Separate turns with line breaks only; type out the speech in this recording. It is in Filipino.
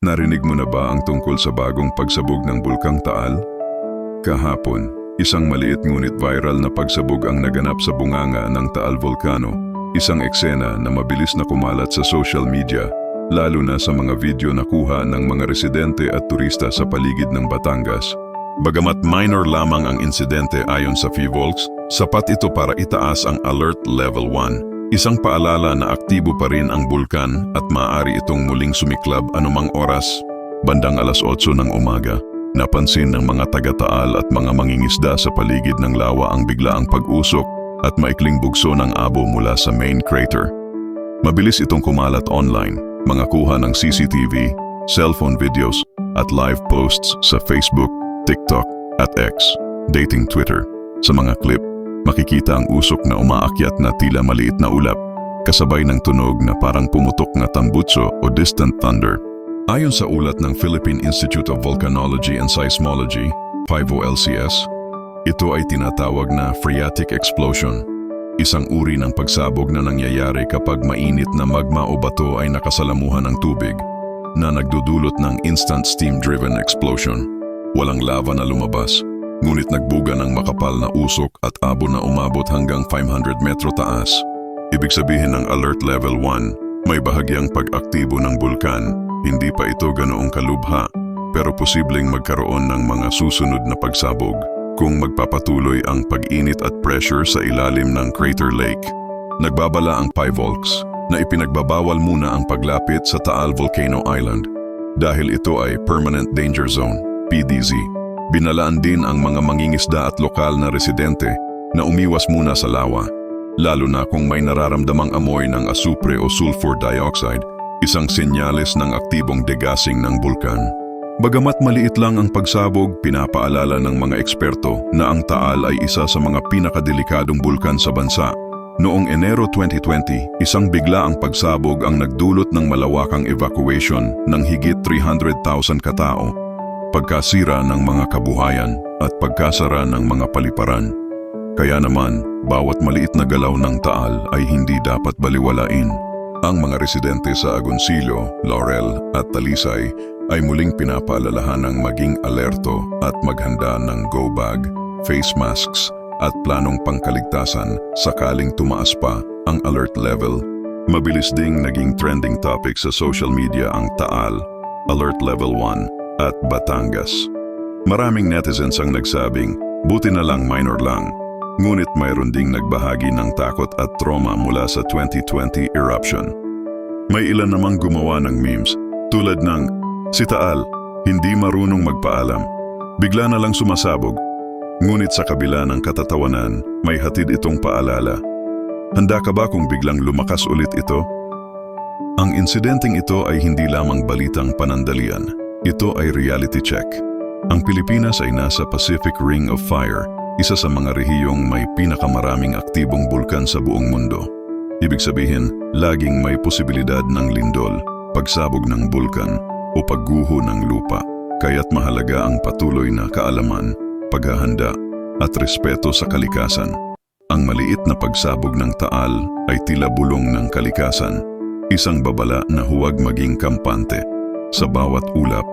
Narinig mo na ba ang tungkol sa bagong pagsabog ng Bulkang Taal? Kahapon, isang maliit ngunit viral na pagsabog ang naganap sa bunganga ng Taal Volcano. Isang eksena na mabilis na kumalat sa social media, lalo na sa mga video na kuha ng mga residente at turista sa paligid ng Batangas. Bagamat minor lamang ang insidente ayon sa FIVOLX, sapat ito para itaas ang Alert Level 1. Isang paalala na aktibo pa rin ang bulkan at maaari itong muling sumiklab anumang oras. Bandang alas 8 ng umaga, napansin ng mga taga-taal at mga mangingisda sa paligid ng lawa ang biglaang pag-usok at maikling bugso ng abo mula sa main crater. Mabilis itong kumalat online, mga kuha ng CCTV, cellphone videos at live posts sa Facebook, TikTok at X, dating Twitter. Sa mga clip, makikita ang usok na umaakyat na tila maliit na ulap, kasabay ng tunog na parang pumutok na tambutso o distant thunder. Ayon sa ulat ng Philippine Institute of Volcanology and Seismology, 50LCS, ito ay tinatawag na phreatic explosion, isang uri ng pagsabog na nangyayari kapag mainit na magma o bato ay nakasalamuhan ng tubig na nagdudulot ng instant steam-driven explosion. Walang lava na lumabas, ngunit nagbuga ng makapal na usok at abo na umabot hanggang 500 metro taas. Ibig sabihin ng Alert Level 1, may bahagyang pag-aktibo ng bulkan, hindi pa ito ganoong kalubha, pero posibleng magkaroon ng mga susunod na pagsabog kung magpapatuloy ang pag-init at pressure sa ilalim ng Crater Lake. Nagbabala ang PIVOLX na ipinagbabawal muna ang paglapit sa Taal Volcano Island dahil ito ay Permanent Danger Zone, PDZ. Binalaan din ang mga mangingisda at lokal na residente na umiwas muna sa lawa, lalo na kung may nararamdamang amoy ng asupre o sulfur dioxide, isang senyales ng aktibong degassing ng bulkan. Bagamat maliit lang ang pagsabog, pinapaalala ng mga eksperto na ang Taal ay isa sa mga pinakadelikadong bulkan sa bansa. Noong Enero 2020, isang bigla ang pagsabog ang nagdulot ng malawakang evacuation ng higit 300,000 katao, pagkasira ng mga kabuhayan at pagkasara ng mga paliparan. Kaya naman, bawat maliit na galaw ng Taal ay hindi dapat baliwalain. Ang mga residente sa Agoncillo, Laurel at Talisay ay muling pinapaalalahan ng maging alerto at maghanda ng go bag, face masks at planong pangkaligtasan sakaling tumaas pa ang alert level. Mabilis ding naging trending topic sa social media ang Taal, Alert Level 1 at Batangas. Maraming netizens ang nagsabing, buti na lang minor lang. Ngunit mayroon ding nagbahagi ng takot at trauma mula sa 2020 eruption. May ilan namang gumawa ng memes tulad ng Si Taal, hindi marunong magpaalam. Bigla na lang sumasabog. Ngunit sa kabila ng katatawanan, may hatid itong paalala. Handa ka ba kung biglang lumakas ulit ito? Ang insidenteng ito ay hindi lamang balitang panandalian. Ito ay reality check. Ang Pilipinas ay nasa Pacific Ring of Fire, isa sa mga rehiyong may pinakamaraming aktibong bulkan sa buong mundo. Ibig sabihin, laging may posibilidad ng lindol, pagsabog ng bulkan, o pagguho ng lupa, kaya't mahalaga ang patuloy na kaalaman, paghahanda at respeto sa kalikasan. Ang maliit na pagsabog ng taal ay tila bulong ng kalikasan, isang babala na huwag maging kampante. Sa bawat ulap,